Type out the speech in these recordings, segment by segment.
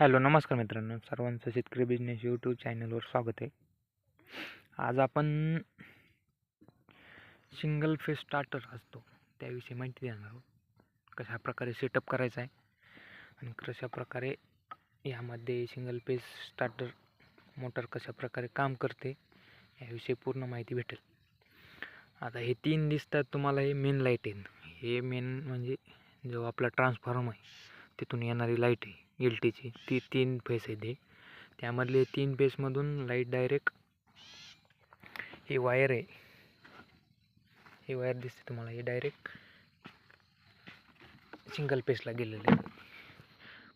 Hello नमस्कार मित्रांनो. सर्वांचं शेतकरी बिझनेस यूट्यूब चॅनलवर स्वागत आहे. आज आपण सिंगल फेस स्टार्टर असतो. त्याविषयी माहिती देणार आहोत. कशा प्रकारे सेटअप करायचा आहे आणि कशा प्रकारे यामध्ये सिंगल फेस स्टार्टर मोटर कशा प्रकारे काम करते याविषयी पूर्ण माहिती भेटेल. आता हे तीन दिसतात तुम्हाला हे मेन लाइट आहेत हे मेन म्हणजे जो आपला ट्रान्सफॉर्म आहे तिथून येणारी लाइट आहे. एल टीची ती तीन फेस आहे ती. त्यामधले तीन फेसमधून लाइट डायरेक्ट ही वायर आहे. ही वायर दिसते तुम्हाला. हे डायरेक्ट सिंगल फेसला गेलेलं आहे.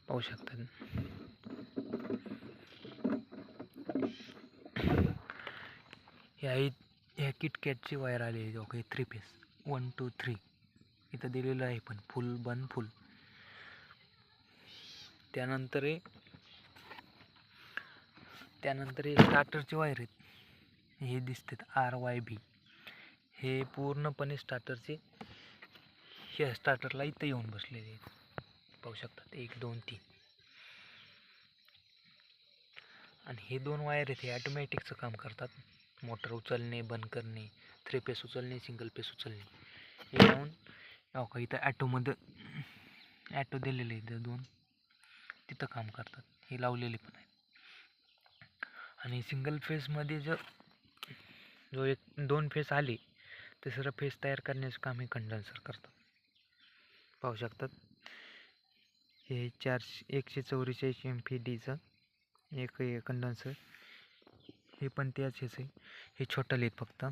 पाहू शकतात ह्या ह्या किटकॅटची वायर आली आहे. Okay three phase. One two three इथं दिलेलं आहे पण फुल बन फुल. त्यानंतर हे त्यानंतर हे स्टार्टरचे वायर आहेत. हे दिसतात आर वाय बी हे पूर्णपणे स्टार्टरचे हे स्टार्टरला इथं येऊन बसलेले आहेत. पाहू शकतात एक दोन तीन. आणि हे दोन वायर आहेत हे ॲटोमॅटिकचं काम करतात. मोटर उचलणे बंद करणे थ्री पेस उचलणे सिंगल पेस उचलणे. हे लावून का इथं ॲटोमध्ये ॲटो दिलेले आहेत दोन. तिथं काम करतात. हे लावलेले पण आहेत. आणि सिंगल फेसमध्ये जर जो एक दोन फेस आले तिसरं फेस तयार करण्याचं काम हे कंडेन्सर करतात. पाहू शकतात? हे चारशे एकशे चौवेचाळीस एम फी डीचं एक कंडेन्सर हे पण त्याचेच आहे. हे छोटं लिहित फक्त.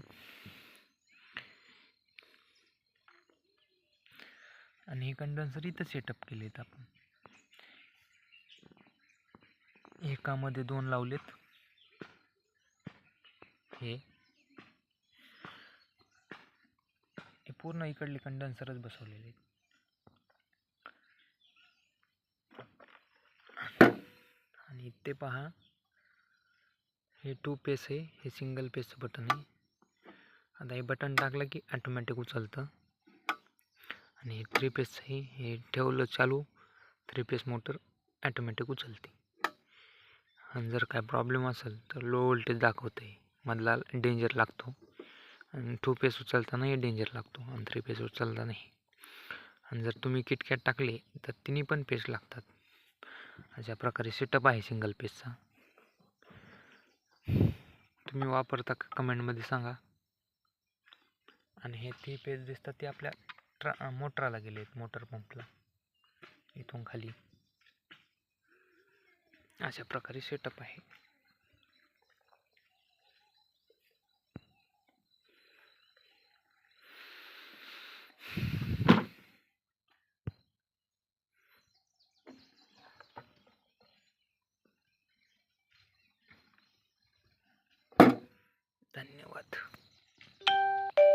आणि हे कंडेन्सर इथं सेटअप केले आहेत आपण. एकामध्ये दोन लावलेत. हे. हे पूर्ण इकडले कंडेन्सरच बसवलेले आहेत. आणि इथे पहा. हे टू पेस आहे. हे सिंगल पेसचं बटन आहे. आता हे बटन टाकलं की ॲटोमॅटिक उचलतं. आणि हे थ्री पेस आहे. हे ठेवलं चालू. थ्री पेस मोटर ॲटोमॅटिक उचलते. आणि जर काय प्रॉब्लेम असेल तर लो वोल्टेज दाखवते. मधला डेंजर लागतो. आणि टू पेस उचलतानाही डेंजर लागतो आणि थ्री पेस उचलता नाही आणि जर तुम्ही किटकॅट टाकले तर तिन्ही पण पेस लागतात. अशा प्रकारे सेटअप आहे सिंगल पेसचा तुम्ही वापरता का कमेंटमध्ये सांगा. आणि हे ती पेज दिसतात ते आपल्या ट्रा मोटराला गेले आहेत मोटर पंपला इथून खाली. अशा प्रकारे सेटअप आहे. धन्यवाद.